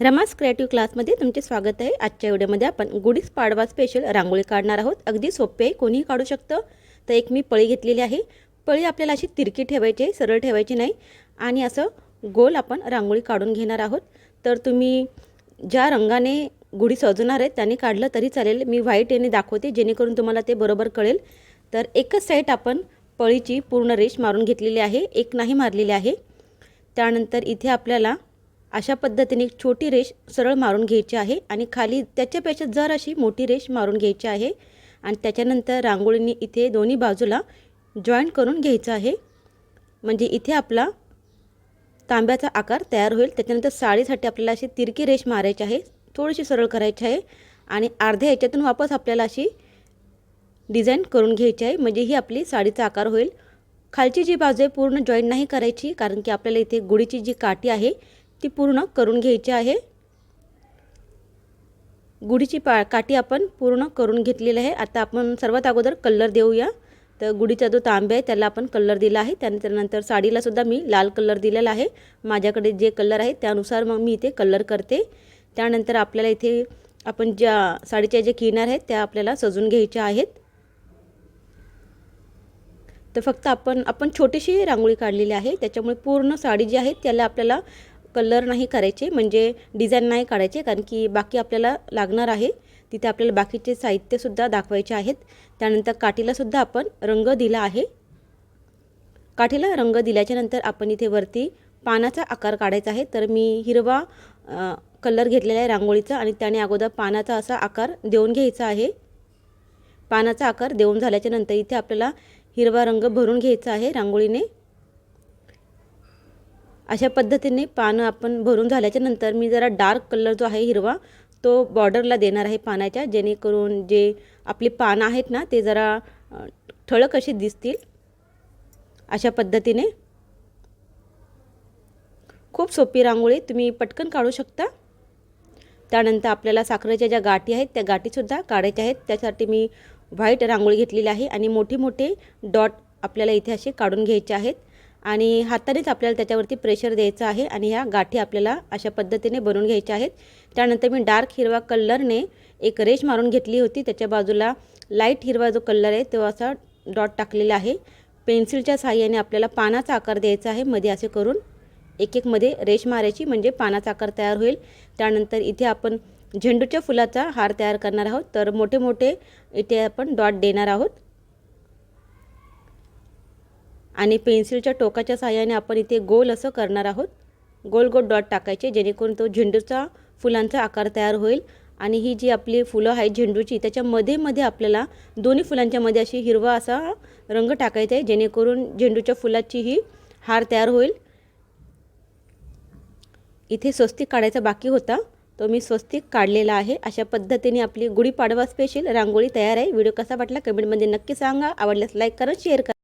रमास creative क्लासमध्ये तुमचे स्वागत आहे. आजच्या व्हिडिओमध्ये आपण गुढीस पाडवा स्पेशल रांगोळी काढणार आहोत. अगदी सोपे आहे कोणीही काढू शकतं. तर एक मी पळी घेतलेली आहे. पळी आपल्याला अशी तिरकी ठेवायची आहे सरळ ठेवायची नाही. आणि असं गोल आपण रांगोळी काढून घेणार आहोत. तर तुम्ही ज्या रंगाने गुढी सजवणार आहे त्याने काढलं तरी चालेल. मी व्हाईट याने दाखवते जेणेकरून तुम्हाला ते बरोबर कळेल. तर एकच साईड आपण पळीची पूर्ण रेष मारून घेतलेली आहे. एक नाही मारलेली आहे. त्यानंतर इथे आपल्याला अशा पद्धतीने एक छोटी रेष सरळ मारून घ्यायची आहे आणि खाली त्याच्यापेक्षा जर अशी मोठी रेष मारून घ्यायची आहे आणि त्याच्यानंतर रांगोळीने इथे दोन्ही बाजूला जॉईंट करून घ्यायचं आहे. म्हणजे इथे आपला तांब्याचा आकार तयार होईल. त्याच्यानंतर साडीसाठी आपल्याला अशी तिरकी रेष मारायची आहे. थोडीशी सरळ करायची आहे आणि अर्ध्या याच्यातून वापस आपल्याला अशी डिझाईन करून घ्यायची आहे. म्हणजे ही आपली साडीचा आकार होईल. खालची जी बाजू आहे पूर्ण जॉईंट नाही करायची कारण की आपल्याला इथे गुढीची जी काठी आहे ती पूर्ण करून घ्यायची आहे. गुढीची पा काठी आपण पूर्ण करून घेतलेली आहे. आता आपण सर्वात अगोदर कलर देऊया. तर गुढीचा जो तांबे आहे त्याला आपण कलर दिला आहे. त्यानंतर नंतर मी लाल कलर दिलेला आहे. माझ्याकडे जे कलर आहे त्यानुसार मग मी इथे कलर करते. त्यानंतर आपल्याला इथे आपण ज्या साडीच्या जे किनार आहेत त्या आपल्याला सजून घ्यायच्या आहेत. तर फक्त आपण आपण छोटीशी रांगोळी काढलेली आहे. त्याच्यामुळे पूर्ण साडी जी आहे त्याला आपल्याला कलर नाही करायचे म्हणजे डिझाईन नाही काढायचे कारण की बाकी आपल्याला लागणार आहे. तिथे आपल्याला बाकीचे साहित्यसुद्धा दाखवायचे आहेत. त्यानंतर काठीलासुद्धा आपण रंग दिला आहे. काठीला रंग दिल्याच्यानंतर आपण इथे वरती पानाचा आकार काढायचा आहे. तर मी हिरवा कलर घेतलेला आहे रांगोळीचा आणि त्याने अगोदर पानाचा असा आकार देऊन घ्यायचा आहे. पानाचा आकार देऊन झाल्याच्यानंतर इथे आपल्याला हिरवा रंग भरून घ्यायचा आहे रांगोळीने. अशा पद्धतीने पानं आपण भरून झाल्याच्यानंतर मी जरा डार्क कलर जो आहे हिरवा तो बॉर्डरला देणार आहे पानाच्या जेणेकरून जे आपली पानं आहेत ना ते जरा ठळक अशी दिसतील. अशा पद्धतीने. खूप सोपी रांगोळी तुम्ही पटकन काढू शकता. त्यानंतर आपल्याला साखरेच्या ज्या गाठी आहेत त्या गाठीसुद्धा काढायच्या आहेत. त्यासाठी मी व्हाईट रांगोळी घेतलेली आहे आणि मोठे मोठे डॉट आपल्याला इथे असे काढून घ्यायचे आहेत. आणि हातानेच आपल्याला त्याच्यावरती प्रेशर द्यायचं आहे आणि ह्या गाठी आपल्याला अशा पद्धतीने बनवून घ्यायच्या आहेत. त्यानंतर मी डार्क हिरवा कलरने एक रेश मारून घेतली होती. त्याच्या बाजूला लाइट हिरवा जो कलर आहे तो असा डॉट टाकलेला आहे. पेन्सिलच्या साह्याने आपल्याला पानाचा आकार द्यायचा आहे. मध्ये असे करून एक एकमध्ये रेश मारायची म्हणजे पानाचा आकार तयार होईल. त्यानंतर इथे आपण झेंडूच्या फुलाचा हार तयार करणार आहोत. तर मोठे मोठे इथे आपण डॉट देणार आहोत. आणि पेन्सिलच्या टोकाच्या सहाय्याने आपण इथे गोल असं करणार आहोत. गोल गोल डॉट टाकायचे जेणेकरून तो झेंडूचा फुलांचा आकार तयार होईल. आणि ही जी आपली फुलं आहेत झेंडूची त्याच्यामध्ये मध्ये आपल्याला दोन्ही फुलांच्या मध्ये अशी हिरवा असा रंग टाकायचा आहे जेणेकरून झेंडूच्या फुलाची ही हार तयार होईल. इथे स्वस्तिक काढायचा बाकी होता तो मी स्वस्तिक काढलेला आहे. अशा पद्धतीने आपली गुढीपाडवा स्पेशल रांगोळी तयार आहे. व्हिडिओ कसा वाटला कमेंटमध्ये नक्की सांगा. आवडल्यास लाईक करा शेअर करा.